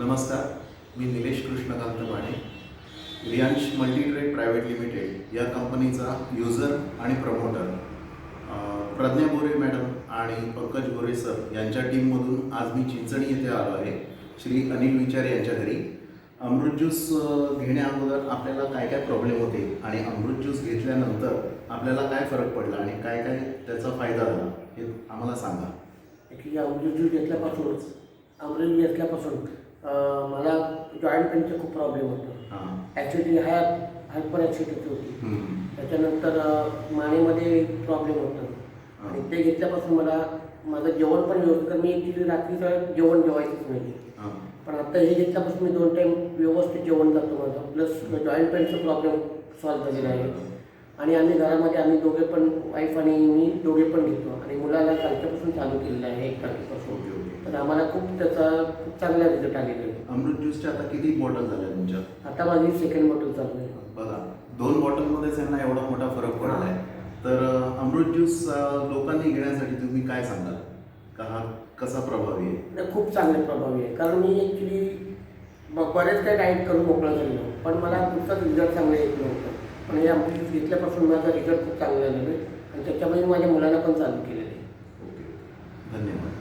नमस्कार मी Nilesh Krishnakant Mane Riyansh multitrade private limited या कंपनीचा युजर आणि प्रमोटर. प्रज्ञा गोरे मॅडम आणि पंकज गोरे सर यांच्या टीममधून आज मी चिंचणी येथे आलो आहे. श्री अनिल विचारे यांच्या घरी. अमृत ज्यूस घेण्याअगोदर आपल्याला काय काय प्रॉब्लेम होते आणि अमृत ज्यूस घेतल्यानंतर आपल्याला काय फरक पडला आणि काय काय त्याचा फायदा झाला हे आम्हाला सांगा. ॲक्च्युली अमृत ज्यूस घेतल्यापासूनच अमृत घेतल्यापासून मला जॉईंट पेनचे खूप प्रॉब्लेम होतो. हां. ॲक्च्युली हाय हायपर ॲक्सिडिटी होती. त्याच्यानंतर मानेमध्ये प्रॉब्लेम होतं. आणि ते घेतल्यापासून मला माझं जेवण पण व्यवस्थित मी ॲक्च्युली रात्रीचं जेवण जेवायचंच नाही हां. पण आता हे घेतल्यापासून मी दोन टाईम व्यवस्थित जेवण जातो माझं. प्लस जॉईंट पेनचा प्रॉब्लेम सॉल्व्ह झालेला आहे. आणि आम्ही घरामध्ये आम्ही दोघे पण वाईफ आणि मी दोघे पण घेतो. आणि मुलाला कालच्यापासून चालू केलेलं आहे एक तारखेपासून ओके ओके तर आम्हाला खूप त्याचा खूप चांगला रिझल्ट आलेला आहे अमृत ज्यूसच्या आता किती बॉटल झाल्या तुमच्या? आता माझी सेकंड बॉटल चालू आहे. बघा दोन बॉटलमध्येच यांना एवढा मोठा फरक पडलाय. तर अं, अमृत ज्यूस अं, लोकांनी घेण्यासाठी तुम्ही काय सांगाल? का हा कसा प्रभावी आहे? आणि खूप चांगले प्रभावी आहे. कारण मी ॲक्च्युली बरेच काही डाईट करून मोकळा झालेलो. पण मला कुठचाच रिझल्ट चांगला येत नव्हतं. पण हे अमृत घेतल्यापासून माझा रिझल्ट खूप चांगला झालेला आहे आणि त्याच्यामुळे मी माझ्या मुलाला पण चालू केलेलं आहे. ओके. धन्यवाद.